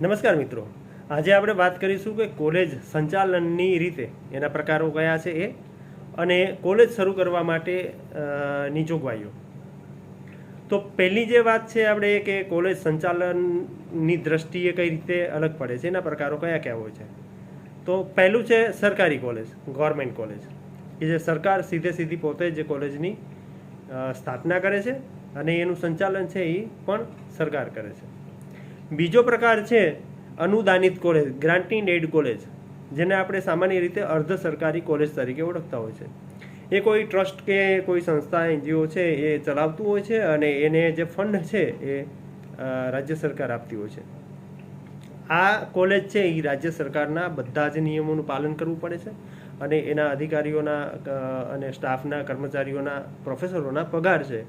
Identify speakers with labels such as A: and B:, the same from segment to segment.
A: નમસ્કાર મિત્રો. આજે આપણે વાત કરીશું કે કોલેજ સંચાલનની રીતે એના પ્રકારો કયા છે એ અને કોલેજ શરૂ કરવા માટે ની જોગવાઈઓ તો પહેલી જે વાત છે આપણે કે કોલેજ સંચાલનની દ્રષ્ટિએ કઈ રીતે અલગ પડે છે, એના પ્રકારો કયા કયા હોય છે. તો પહેલું છે સરકારી કોલેજ, ગવર્મેન્ટ કોલેજ. કે જે સરકાર સીધે સીધી પોતે જે કોલેજની સ્થાપના કરે છે અને એનું સંચાલન છે એ પણ સરકાર કરે છે. બીજો પ્રકાર છે અનુદાનિત કોલેજ, ગ્રાન્ટિંગ એડ કોલેજ, જેને આપણે સામાન્ય રીતે અર્ધ સરકારી કોલેજ તરીકે ઓળખતા હોય છે. એ કોઈ ટ્રસ્ટ કે કોઈ સંસ્થા, એનજીઓ છે, એ ચલાવતું હોય છે અને એને જે ફંડ છે એ રાજ્ય સરકાર આપતી હોય છે. આ કોલેજ છે એ રાજ્ય સરકારના બધા જ નિયમોનું પાલન કરવું પડે છે અને એના અધિકારીઓના અને સ્ટાફના, કર્મચારીઓના, પ્રોફેસરોના પગાર છે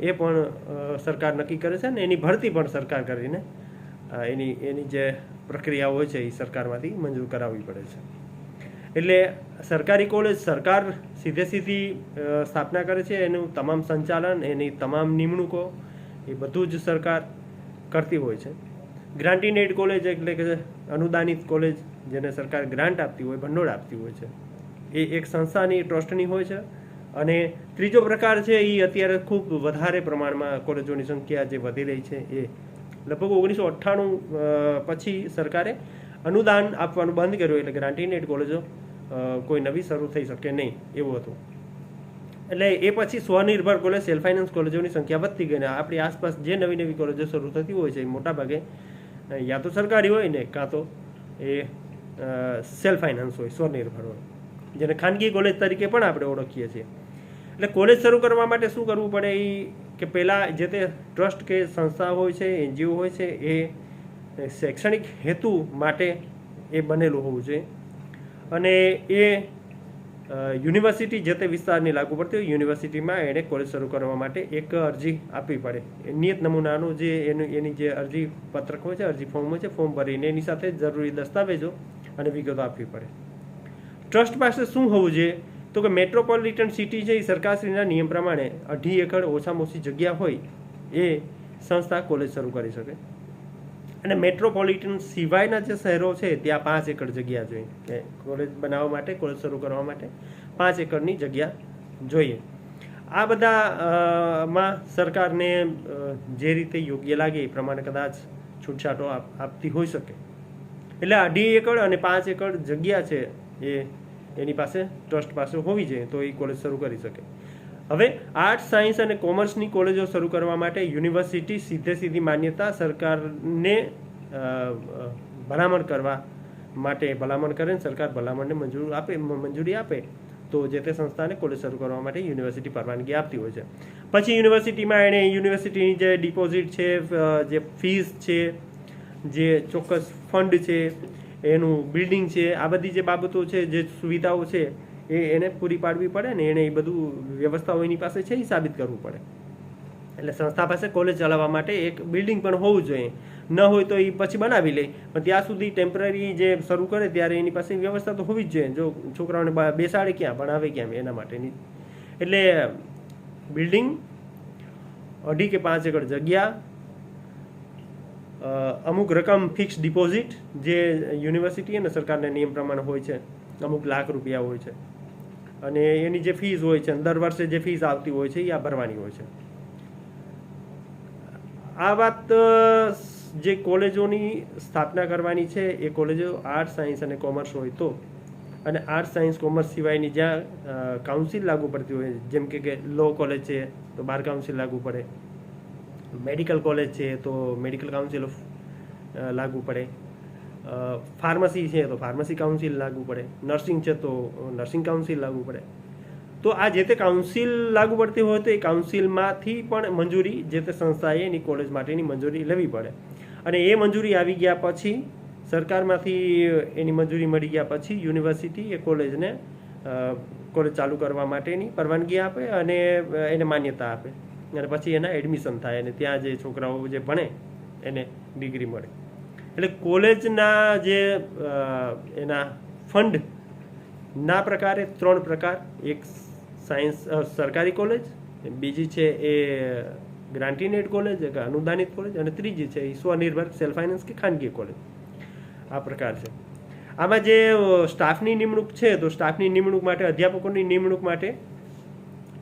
A: એ પણ સરકાર નક્કી કરે છે અને એની ભરતી પણ સરકાર કરીને એની એની જે પ્રક્રિયા હોય છે એ સરકારમાંથી મંજૂર કરાવવી પડે છે. એટલે સરકારી કોલેજ સરકાર સીધે સીધી સ્થાપના કરે છે, એનું તમામ સંચાલન, એની તમામ નિમણૂકો એ બધું જ સરકાર કરતી હોય છે. ગ્રાન્ટીનેડ કોલેજ એટલે કે અનુદાનિત કોલેજ જેને સરકાર ગ્રાન્ટ આપતી હોય, ભંડોળ આપતી હોય છે. એ એક સંસ્થાની ટ્રસ્ટની હોય છે અને ત્રીજો પ્રકાર છે એ અત્યારે ખૂબ વધારે પ્રમાણમાં કોલેજોની સંખ્યા જે વધી રહી છે એ લગભગ ઓગણીસો અઠ્ઠાણું પછી સરકારે અનુદાન આપવાનું બંધ કર્યું એટલે ગ્રાન્ટીન કોલેજો કોઈ નવી શરૂ થઈ શકે નહીં, એવું હતું. એટલે એ પછી સ્વનિર્ભર કોલેજ સેલ્ફ ફાઇનાન્સ કોલેજોની સંખ્યા વધતી ગઈ ને આપણી આસપાસ જે નવી નવી કોલેજો શરૂ થતી હોય છે, એ મોટાભાગે યા તો સરકારી હોય ને, કાં તો એ સેલ્ફ ફાઇનાન્સ હોય, સ્વનિર્ભર હોય, જેને ખાનગી કોલેજ તરીકે પણ આપણે ઓળખીએ છીએ. એટલે કોલેજ શરૂ કરવા માટે શું કરવું પડે એ કે પહેલાં જે તે ટ્રસ્ટ કે સંસ્થા હોય છે, એનજીઓ હોય છે, એ શૈક્ષણિક હેતુ માટે એ બનેલું હોવું જોઈએ. અને એ યુનિવર્સિટી જે તે વિસ્તારની લાગુ પડતી હોય, યુનિવર્સિટીમાં એણે કોલેજ શરૂ કરવા માટે એક અરજી આપવી પડે. નિયત નમૂનાનું જે એનું, એની જે અરજી પત્રક હોય છે, અરજી ફોર્મ હોય છે, ફોર્મ ભરીને એની સાથે જરૂરી દસ્તાવેજો અને વિગતો આપવી પડે. ટ્રસ્ટ પાસે શું હોવું જોઈએ? તો કે મેટ્રોપોલિટન સિટી છે એ સરકારશ્રીના નિયમ પ્રમાણે અઢી એકર ઓછામાં ઓછી જગ્યા હોય, એ સંસ્થા કોલેજ શરૂ કરી શકે. અને મેટ્રોપોલિટન સિવાયના જે શહેરો છે, ત્યાં પાંચ એકર જગ્યા જોઈએ. કે કોલેજ બનાવવા માટે કોલેજ શરૂ કરવા માટે પાંચ એકરની જગ્યા જોઈએ. આ બધા માં સરકારને જે રીતે યોગ્ય લાગે એ પ્રમાણે કદાચ છૂટછાટો આપ- આપતી હોઈ શકે. એટલે અઢી એકર અને પાંચ એકર જગ્યા છે એ એની પાસે ટ્રસ્ટ પાસે હોવી જોઈએ તો એ કોલેજ શરૂ કરી શકે. હવે આર્ટ્સ, સાયન્સ અને કોમર્સની કોલેજો શરૂ કરવા માટે યુનિવર્સિટી સીધે સીધી માન્યતા સરકારને ભલામણ કરવા માટે ભલામણ કરે સરકાર ભલામણને મંજૂર આપે મંજૂરી આપે તો જે તે સંસ્થાને કોલેજ શરૂ કરવા માટે યુનિવર્સિટી પરવાનગી આપતી હોય છે. પછી યુનિવર્સિટીમાં એણે યુનિવર્સિટીની જે ડિપોઝિટ છે જે ફીસ છે, જે ચોક્કસ ફંડ છે એનું બિલ્ડિંગ છે, આ બધી જે બાબતો છે, જે સુવિધાઓ છે, એ એને પૂરી પાડવી પડે ને એને એ બધું વ્યવસ્થાઓ એની પાસે છે, એ સાબિત કરવું પડે. એટલે સંસ્થા પાસે કોલેજ ચલાવવા માટે એક બિલ્ડિંગ પણ હોવું જોઈએ. ન હોય તો એ પછી બનાવી લે. પણ ત્યાં સુધી ટેમ્પરરી જે શરૂ કરે ત્યારે એની પાસે વ્યવસ્થા તો હોવી જ જોઈએ. જો છોકરાઓને બેસાડે ક્યાં ભણાવે ક્યાં એના માટેની. એટલે બિલ્ડિંગ અઢી કે પાંચ એકર જગ્યા અમુક રકમ ફિક્સ ડિપોઝિટ જે યુનિવર્સિટી અને સરકારના નિયમ પ્રમાણે હોય છે, અમુક લાખ રૂપિયા હોય છે. અને એની જે ફીસ હોય છે, દર વર્ષે જે ફીસ આવતી હોય છે, એ આ ભરવાની હોય છે. આ વાત જે કોલેજોની સ્થાપના કરવાની છે, એ કોલેજો આર્ટ, સાયન્સ અને કોમર્સ હોય તો. અને આર્ટ્સ સાયન્સ, કોમર્સ સિવાયની જ્યાં કાઉન્સિલ લાગુ પડતી હોય, જેમ કે લો કોલેજ છે, તો બાર કાઉન્સિલ લાગુ પડે. મેડિકલ કોલેજ છે તો મેડિકલ કાઉન્સિલ લાગુ પડે. ફાર્મસી છે તો ફાર્મસી કાઉન્સિલ લાગુ પડે. નર્સિંગ છે તો નર્સિંગ કાઉન્સિલ લાગુ પડે. તો આ જે તે કાઉન્સિલ લાગુ પડતી હોય તો એ કાઉન્સિલમાંથી પણ મંજૂરી જે તે સંસ્થાએ એની કોલેજ માટેની મંજૂરી લેવી પડે. અને એ મંજૂરી આવી ગયા પછી સરકારમાંથી એની મંજૂરી મળી ગયા પછી યુનિવર્સિટી એ કોલેજને કોલેજ ચાલુ કરવા માટેની પરવાનગી આપે અને એને માન્યતા આપે. અને પછી એના એડમિશન થાય અને ત્યાં જે છોકરાઓ જે ભણે, એને ડિગ્રી મળે. એટલે કોલેજના જે એના ફંડ ના પ્રકારે ત્રણ પ્રકાર. એક સાયન્સ સરકારી કોલેજ બીજી છે એ ગ્રાન્ટીનેડ કોલેજ કે અનુદાનિત કોલેજ અને ત્રીજી છે એ સ્વનિર્ભર સેલ્ફ ફાઇનાન્સ કે ખાનગી કોલેજ આ પ્રકાર છે. આમાં જે સ્ટાફની નિમણૂક છે, તો સ્ટાફની નિમણૂક માટે, અધ્યાપકોની નિમણૂક માટે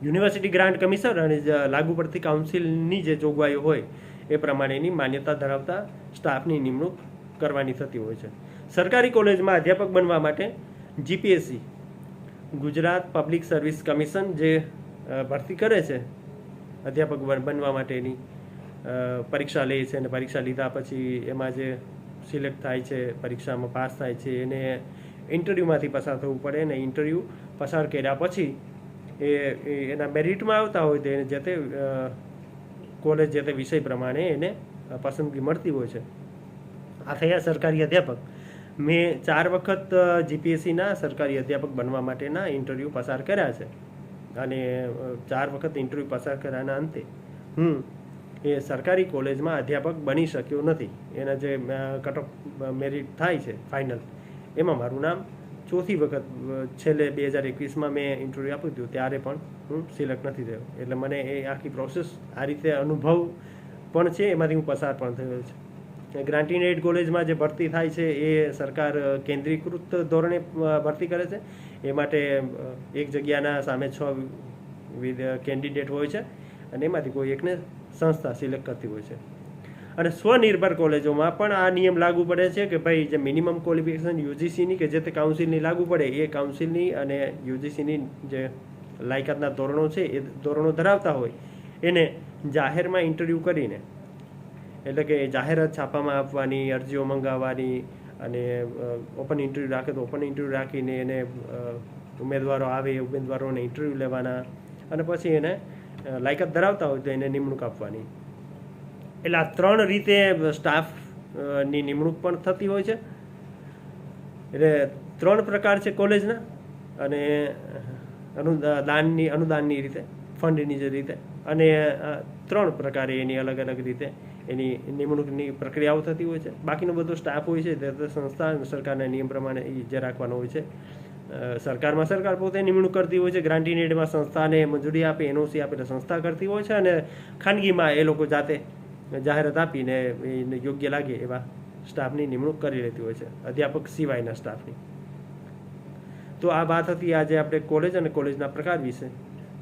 A: યુનિવર્સિટી ગ્રાન્ટ કમિશન અને લાગુ પડતી કાઉન્સિલની જે જોગવાઈઓ હોય, એ પ્રમાણેની માન્યતા ધરાવતા સ્ટાફની નિમણૂક કરવાની થતી હોય છે. સરકારી કોલેજમાં અધ્યાપક બનવા માટે GPSC, Gujarat public service commission જે ભરતી કરે છે, અધ્યાપક બન- બનવા માટેની પરીક્ષા લે છે અને પરીક્ષા લીધા પછી એમાં જે સિલેક્ટ થાય છે, પરીક્ષામાં પાસ થાય છે, એને ઇન્ટરવ્યૂમાંથી પસાર થવું પડે અને ઇન્ટરવ્યૂ પસાર કર્યા પછી એ એના મેરિટમાં આવતા હોય તો એને જે તે કોલેજ જે તે વિષય પ્રમાણે એને પસંદગી મળતી હોય છે. આ થયા સરકારી અધ્યાપક. મેં ચાર વખત જીપીએસસીના સરકારી અધ્યાપક બનવા માટેના ઇન્ટરવ્યૂ પસાર કર્યા છે. અને ચાર વખત ઇન્ટરવ્યૂ પસાર કર્યાના અંતે હું એ સરકારી કોલેજમાં અધ્યાપક બની શક્યો નથી. એના જે કટ ઓફ મેરિટ થાય છે ફાઇનલ એમાં મારું નામ ચોથી વખત છેલ્લે બે હજાર એકવીસમાં મેં ઇન્ટરવ્યૂ આપ્યું હતું, ત્યારે પણ હું સિલેક્ટ નથી થયો. એટલે મને એ આખી પ્રોસેસ આ રીતે અનુભવ પણ છે, એમાંથી હું પસાર પણ થયો છે. ગ્રાન્ટીન એડ કોલેજમાં જે ભરતી થાય છે, એ સરકાર કેન્દ્રીકૃત ધોરણે ભરતી કરે છે. એ માટે એક જગ્યાના સામે છ કેન્ડિડેટ હોય છે અને એમાંથી કોઈ એકને સંસ્થા સિલેક્ટ કરતી હોય છે. અને સ્વનિર્ભર કોલેજોમાં પણ આ નિયમ લાગુ પડે છે કે ભાઈ જે મિનિમમ ક્વોલિફિકેશન યુજીસીની કે જે તે કાઉન્સિલની લાગુ પડે, એ કાઉન્સિલની અને યુજીસીની જે લાયકાતના ધોરણો છે, એ ધોરણો ધરાવતા હોય, એને જાહેરમાં ઇન્ટરવ્યૂ કરીને, એટલે કે જાહેરાત છાપામાં આપવાની, અરજીઓ મંગાવવાની અને ઓપન ઇન્ટરવ્યૂ રાખે તો ઓપન ઇન્ટરવ્યૂ રાખીને એને ઉમેદવારો આવે ઉમેદવારોને ઇન્ટરવ્યૂ લેવાના અને પછી એને લાયકાત ધરાવતા હોય તો એને નિમણૂક આપવાની. એટલે આ ત્રણ રીતે સ્ટાફની નિમણૂક પણ થતી હોય છે. એટલે ત્રણ પ્રકાર છે કોલેજના અને અનુદાનની અનુદાનની રીતે, ફંડની જે રીતે અને ત્રણ પ્રકારે એની અલગ અલગ રીતે એની નિમણૂકની પ્રક્રિયાઓ થતી હોય છે. બાકીનો બધો સ્ટાફ હોય છે, તે સંસ્થા સરકારના નિયમ પ્રમાણે એ જે રાખવાનો હોય છે. સરકારમાં સરકાર પોતે નિમણૂક કરતી હોય છે ગ્રાન્ટીનેડમાં સંસ્થાને મંજૂરી આપે, એનઓસી આપે, એટલે સંસ્થા કરતી હોય છે અને ખાનગીમાં એ લોકો જાતે જાહેરાત આપીને એને યોગ્ય લાગે એવા સ્ટાફની નિમણૂક કરી લેતી હોય છે, અધ્યાપક સિવાયના સ્ટાફની તો આ વાત હતી આજે આપણે કોલેજ અને કોલેજના પ્રકાર વિશે.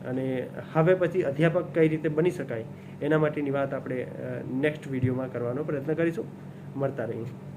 A: અને હવે પછી અધ્યાપક કઈ રીતે બની શકાય એના માટેની વાત આપણે નેક્સ્ટ વિડીયોમાં કરવાનો પ્રયત્ન કરીશું. મળતા રહીએ.